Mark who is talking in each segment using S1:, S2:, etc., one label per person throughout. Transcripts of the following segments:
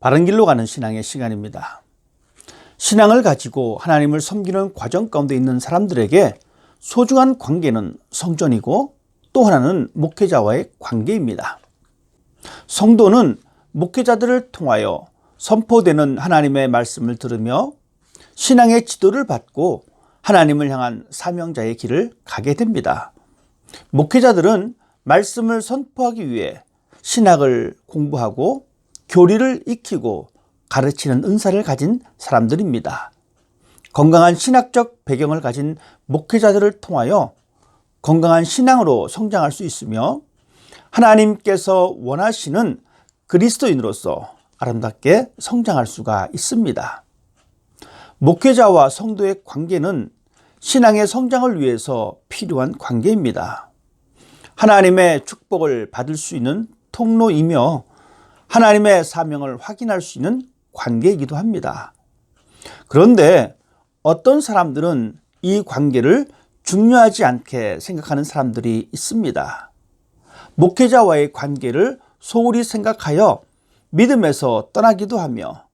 S1: 바른 길로 가는 신앙의 시간입니다. 신앙을 가지고 하나님을 섬기는 과정 가운데 있는 사람들에게 소중한 관계는 성전이고 또 하나는 목회자와의 관계입니다. 성도는 목회자들을 통하여 선포되는 하나님의 말씀을 들으며 신앙의 지도를 받고 하나님을 향한 사명자의 길을 가게 됩니다. 목회자들은 말씀을 선포하기 위해 신학을 공부하고 교리를 익히고 가르치는 은사를 가진 사람들입니다. 건강한 신학적 배경을 가진 목회자들을 통하여 건강한 신앙으로 성장할 수 있으며 하나님께서 원하시는 그리스도인으로서 아름답게 성장할 수가 있습니다. 목회자와 성도의 관계는 신앙의 성장을 위해서 필요한 관계입니다. 하나님의 축복을 받을 수 있는 통로이며 하나님의 사명을 확인할 수 있는 관계이기도 합니다. 그런데 어떤 사람들은 이 관계를 중요하지 않게 생각하는 사람들이 있습니다. 목회자와의 관계를 소홀히 생각하여 믿음에서 떠나기도 하며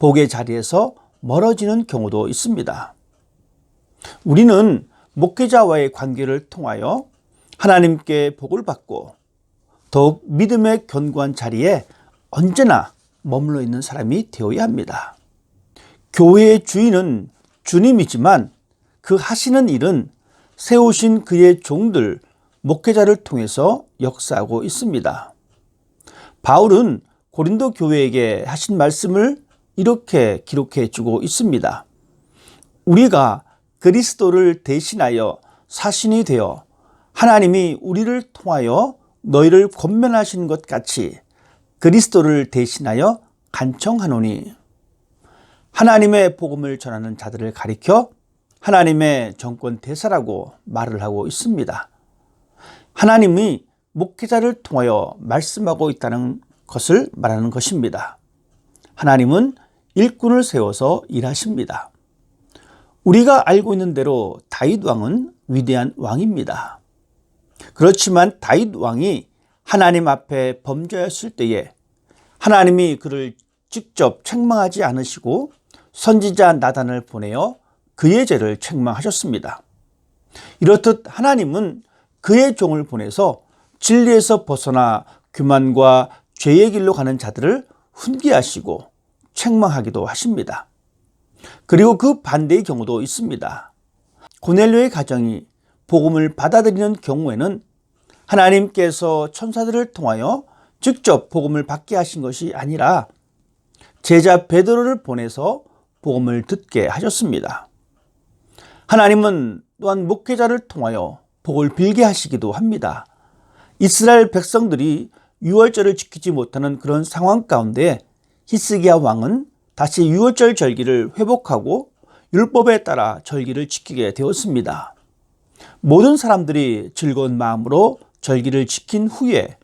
S1: 복의 자리에서 멀어지는 경우도 있습니다. 우리는 목회자와의 관계를 통하여 하나님께 복을 받고 더욱 믿음의 견고한 자리에 언제나 머물러 있는 사람이 되어야 합니다. 교회의 주인은 주님이지만 그 하시는 일은 세우신 그의 종들, 목회자를 통해서 역사하고 있습니다. 바울은 고린도 교회에게 하신 말씀을 이렇게 기록해 주고 있습니다. 우리가 그리스도를 대신하여 사신이 되어 하나님이 우리를 통하여 너희를 권면하신 것 같이 그리스도를 대신하여 간청하노니 하나님의 복음을 전하는 자들을 가리켜 하나님의 정권 대사라고 말을 하고 있습니다. 하나님이 목회자를 통하여 말씀하고 있다는 것을 말하는 것입니다. 하나님은 일꾼을 세워서 일하십니다. 우리가 알고 있는 대로 다윗 왕은 위대한 왕입니다. 그렇지만 다윗 왕이 하나님 앞에 범죄했을 때에 하나님이 그를 직접 책망하지 않으시고 선지자 나단을 보내어 그의 죄를 책망하셨습니다. 이렇듯 하나님은 그의 종을 보내서 진리에서 벗어나 교만과 죄의 길로 가는 자들을 훈계하시고 책망하기도 하십니다. 그리고 그 반대의 경우도 있습니다. 고넬료의 가정이 복음을 받아들이는 경우에는 하나님께서 천사들을 통하여 직접 복음을 받게 하신 것이 아니라 제자 베드로를 보내서 복음을 듣게 하셨습니다. 하나님은 또한 목회자를 통하여 복을 빌게 하시기도 합니다. 이스라엘 백성들이 유월절을 지키지 못하는 그런 상황 가운데 히스기야 왕은 다시 유월절 절기를 회복하고 율법에 따라 절기를 지키게 되었습니다. 모든 사람들이 즐거운 마음으로 절기를 지킨 후에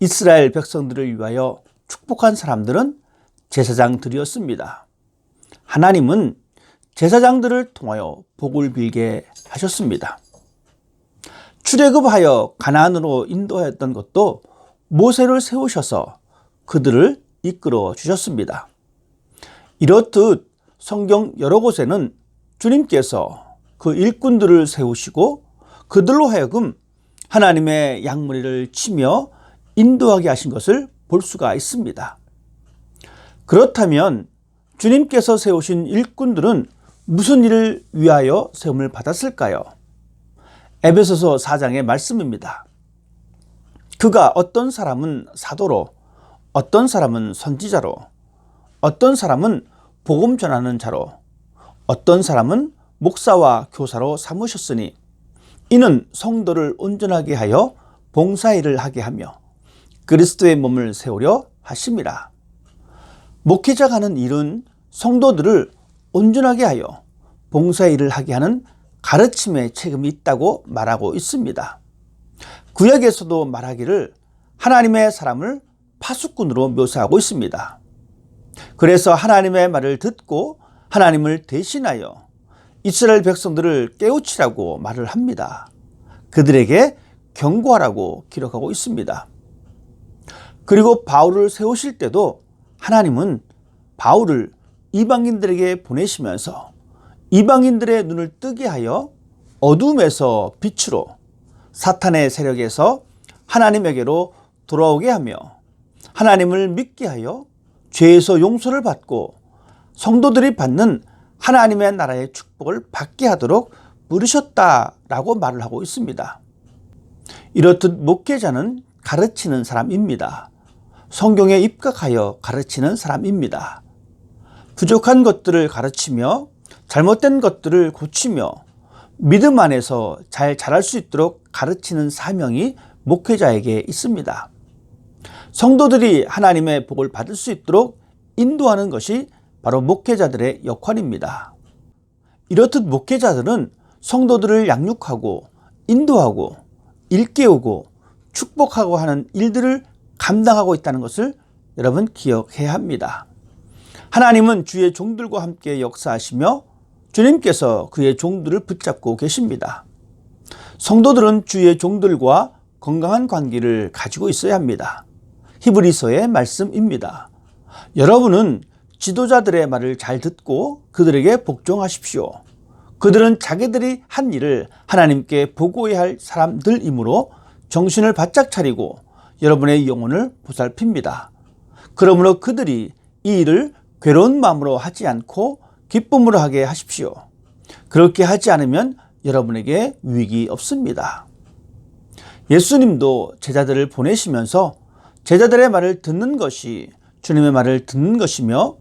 S1: 이스라엘 백성들을 위하여 축복한 사람들은 제사장들이었습니다. 하나님은 제사장들을 통하여 복을 빌게 하셨습니다. 출애굽하여 가나안으로 인도하였던 것도 모세를 세우셔서 그들을 이끌어 주셨습니다. 이렇듯 성경 여러 곳에는 주님께서 그 일꾼들을 세우시고 그들로 하여금 하나님의 양무리를 치며 인도하게 하신 것을 볼 수가 있습니다. 그렇다면 주님께서 세우신 일꾼들은 무슨 일을 위하여 세움을 받았을까요? 에베소서 4장의 말씀입니다. 그가 어떤 사람은 사도로, 어떤 사람은 선지자로, 어떤 사람은 복음 전하는 자로, 어떤 사람은 목사와 교사로 삼으셨으니 이는 성도를 온전하게 하여 봉사일을 하게 하며 그리스도의 몸을 세우려 하심이라. 목회자가 하는 일은 성도들을 온전하게 하여 봉사일을 하게 하는 가르침의 책임이 있다고 말하고 있습니다. 구약에서도 말하기를 하나님의 사람을 파수꾼으로 묘사하고 있습니다. 그래서 하나님의 말을 듣고 하나님을 대신하여 이스라엘 백성들을 깨우치라고 말을 합니다. 그들에게 경고하라고 기록하고 있습니다. 그리고 바울을 세우실 때도 하나님은 바울을 이방인들에게 보내시면서 이방인들의 눈을 뜨게 하여 어둠에서 빛으로 사탄의 세력에서 하나님에게로 돌아오게 하며 하나님을 믿게 하여 죄에서 용서를 받고 성도들이 받는 하나님의 나라의 축복을 받게 하도록 부르셨다라고 말을 하고 있습니다. 이렇듯 목회자는 가르치는 사람입니다. 성경에 입각하여 가르치는 사람입니다. 부족한 것들을 가르치며 잘못된 것들을 고치며 믿음 안에서 잘 자랄 수 있도록 가르치는 사명이 목회자에게 있습니다. 성도들이 하나님의 복을 받을 수 있도록 인도하는 것이 바로 목회자들의 역할입니다. 이렇듯 목회자들은 성도들을 양육하고 인도하고 일깨우고 축복하고 하는 일들을 감당하고 있다는 것을 여러분 기억해야 합니다. 하나님은 주의 종들과 함께 역사하시며 주님께서 그의 종들을 붙잡고 계십니다. 성도들은 주의 종들과 건강한 관계를 가지고 있어야 합니다. 히브리서의 말씀입니다. 여러분은 지도자들의 말을 잘 듣고 그들에게 복종하십시오. 그들은 자기들이 한 일을 하나님께 보고해야 할 사람들이므로 정신을 바짝 차리고 여러분의 영혼을 보살핍니다. 그러므로 그들이 이 일을 괴로운 마음으로 하지 않고 기쁨으로 하게 하십시오. 그렇게 하지 않으면 여러분에게 위기 없습니다. 예수님도 제자들을 보내시면서 제자들의 말을 듣는 것이 주님의 말을 듣는 것이며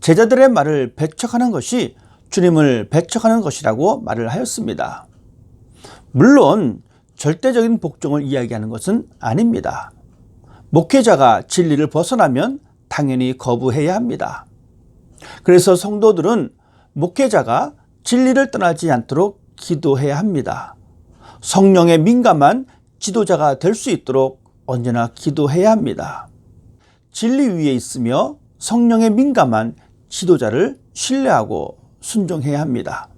S1: 제자들의 말을 배척하는 것이 주님을 배척하는 것이라고 말을 하였습니다. 물론 절대적인 복종을 이야기하는 것은 아닙니다. 목회자가 진리를 벗어나면 당연히 거부해야 합니다. 그래서 성도들은 목회자가 진리를 떠나지 않도록 기도해야 합니다. 성령에 민감한 지도자가 될 수 있도록 언제나 기도해야 합니다. 진리 위에 있으며 성령에 민감한 지도자를 신뢰하고 순종해야 합니다.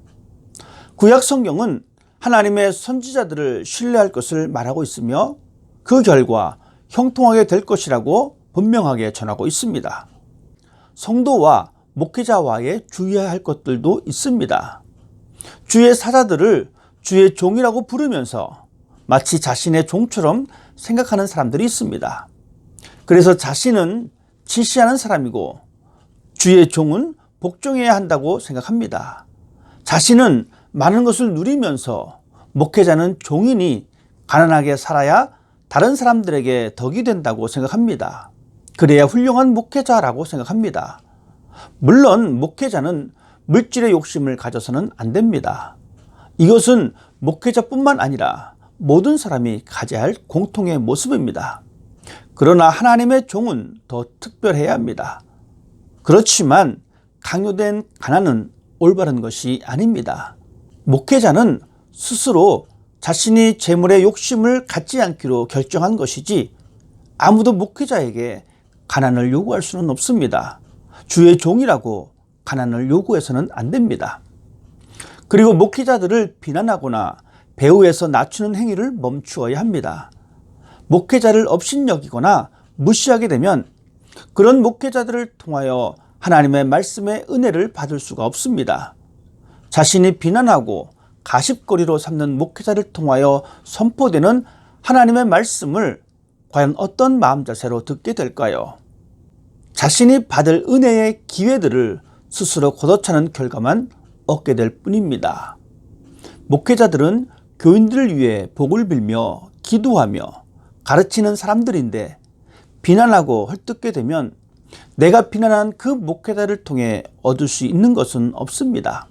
S1: 구약 성경은 하나님의 선지자들을 신뢰할 것을 말하고 있으며 그 결과 형통하게 될 것이라고 분명하게 전하고 있습니다. 성도와 목회자와의 주의해야 할 것들도 있습니다. 주의 사자들을 주의 종이라고 부르면서 마치 자신의 종처럼 생각하는 사람들이 있습니다. 그래서 자신은 지시하는 사람이고 주의 종은 복종해야 한다고 생각합니다. 자신은 많은 것을 누리면서 목회자는 종이니 가난하게 살아야 다른 사람들에게 덕이 된다고 생각합니다. 그래야 훌륭한 목회자라고 생각합니다. 물론 목회자는 물질의 욕심을 가져서는 안 됩니다. 이것은 목회자뿐만 아니라 모든 사람이 가져야 할 공통의 모습입니다. 그러나 하나님의 종은 더 특별해야 합니다. 그렇지만 강요된 가난은 올바른 것이 아닙니다. 목회자는 스스로 자신이 재물의 욕심을 갖지 않기로 결정한 것이지 아무도 목회자에게 가난을 요구할 수는 없습니다. 주의 종이라고 가난을 요구해서는 안 됩니다. 그리고 목회자들을 비난하거나 배후에서 낮추는 행위를 멈추어야 합니다. 목회자를 업신여기거나 무시하게 되면 그런 목회자들을 통하여 하나님의 말씀의 은혜를 받을 수가 없습니다. 자신이 비난하고 가십거리로 삼는 목회자를 통하여 선포되는 하나님의 말씀을 과연 어떤 마음 자세로 듣게 될까요? 자신이 받을 은혜의 기회들을 스스로 걷어차는 결과만 얻게 될 뿐입니다. 목회자들은 교인들을 위해 복을 빌며 기도하며 가르치는 사람들인데 비난하고 헐뜯게 되면 내가 비난한 그 목회자를 통해 얻을 수 있는 것은 없습니다.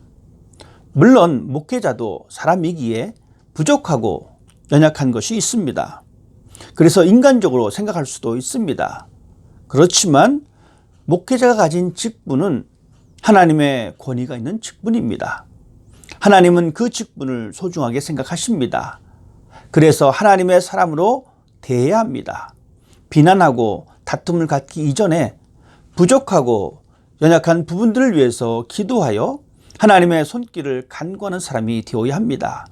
S1: 물론 목회자도 사람이기에 부족하고 연약한 것이 있습니다. 그래서 인간적으로 생각할 수도 있습니다. 그렇지만 목회자가 가진 직분은 하나님의 권위가 있는 직분입니다. 하나님은 그 직분을 소중하게 생각하십니다. 그래서 하나님의 사람으로 대해야 합니다. 비난하고 다툼을 갖기 이전에 부족하고 연약한 부분들을 위해서 기도하여 하나님의 손길을 간구하는 사람이 되어야 합니다.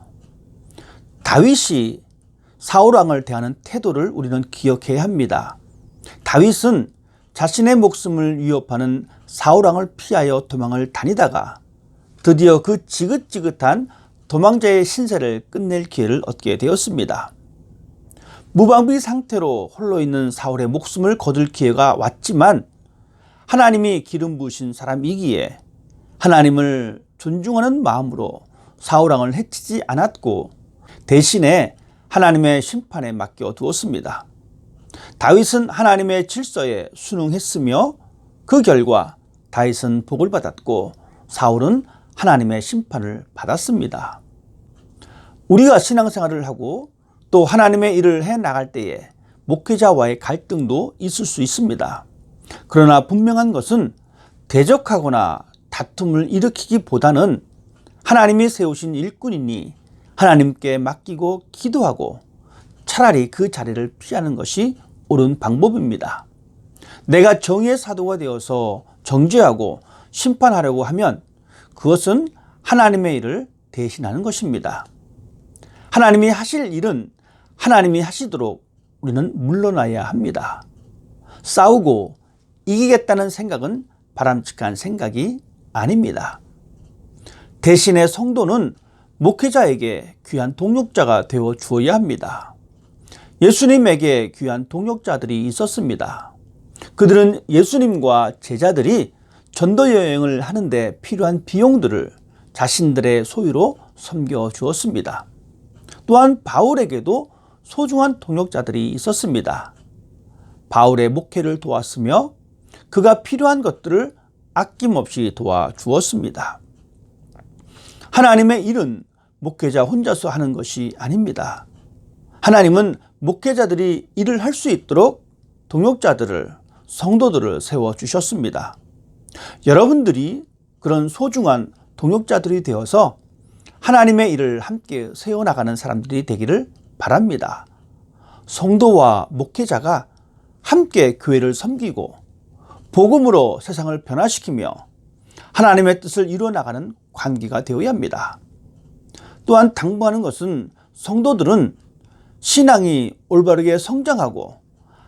S1: 다윗이 사울 왕을 대하는 태도를 우리는 기억해야 합니다. 다윗은 자신의 목숨을 위협하는 사울왕을 피하여 도망을 다니다가 드디어 그 지긋지긋한 도망자의 신세를 끝낼 기회를 얻게 되었습니다. 무방비 상태로 홀로 있는 사울의 목숨을 거둘 기회가 왔지만 하나님이 기름 부으신 사람이기에 하나님을 존중하는 마음으로 사울왕을 해치지 않았고 대신에 하나님의 심판에 맡겨 두었습니다. 다윗은 하나님의 질서에 순응했으며 그 결과 다윗은 복을 받았고 사울은 하나님의 심판을 받았습니다. 우리가 신앙생활을 하고 또 하나님의 일을 해 나갈 때에 목회자와의 갈등도 있을 수 있습니다. 그러나 분명한 것은 대적하거나 다툼을 일으키기보다는 하나님이 세우신 일꾼이니 하나님께 맡기고 기도하고 차라리 그 자리를 피하는 것이 옳은 방법입니다. 내가 정의의 사도가 되어서 정죄하고 심판하려고 하면 그것은 하나님의 일을 대신하는 것입니다. 하나님이 하실 일은 하나님이 하시도록 우리는 물러나야 합니다. 싸우고 이기겠다는 생각은 바람직한 생각이 아닙니다. 대신에 성도는 목회자에게 귀한 동력자가 되어 주어야 합니다. 예수님에게 귀한 동력자들이 있었습니다. 그들은 예수님과 제자들이 전도 여행을 하는데 필요한 비용들을 자신들의 소유로 섬겨 주었습니다. 또한 바울에게도 소중한 동력자들이 있었습니다. 바울의 목회를 도왔으며 그가 필요한 것들을 아낌없이 도와주었습니다. 하나님의 일은 목회자 혼자서 하는 것이 아닙니다. 하나님은 목회자들이 일을 할 수 있도록 동역자들을, 성도들을 세워주셨습니다. 여러분들이 그런 소중한 동역자들이 되어서 하나님의 일을 함께 세워나가는 사람들이 되기를 바랍니다. 성도와 목회자가 함께 교회를 섬기고 복음으로 세상을 변화시키며 하나님의 뜻을 이루어 나가는 관계가 되어야 합니다. 또한 당부하는 것은 성도들은 신앙이 올바르게 성장하고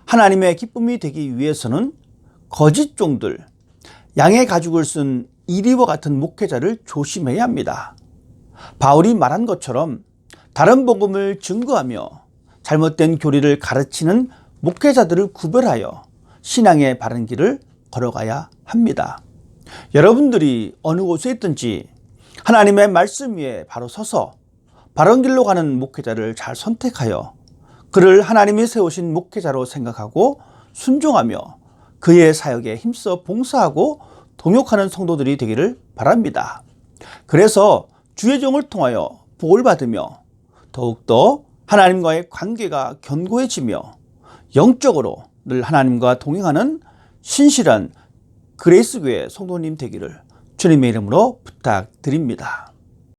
S1: 하나님의 기쁨이 되기 위해서는 거짓 종들, 양의 가죽을 쓴 이리와 같은 목회자를 조심해야 합니다. 바울이 말한 것처럼 다른 복음을 증거하며 잘못된 교리를 가르치는 목회자들을 구별하여 신앙의 바른 길을 걸어가야 합니다. 여러분들이 어느 곳에 있든지 하나님의 말씀 위에 바로 서서 바른 길로 가는 목회자를 잘 선택하여 그를 하나님이 세우신 목회자로 생각하고 순종하며 그의 사역에 힘써 봉사하고 동역하는 성도들이 되기를 바랍니다. 그래서 주의 종을 통하여 복을 받으며 더욱더 하나님과의 관계가 견고해지며 영적으로 늘 하나님과 동행하는 신실한 그레이스 교회 성도님 되기를 주님의 이름으로 부탁드립니다.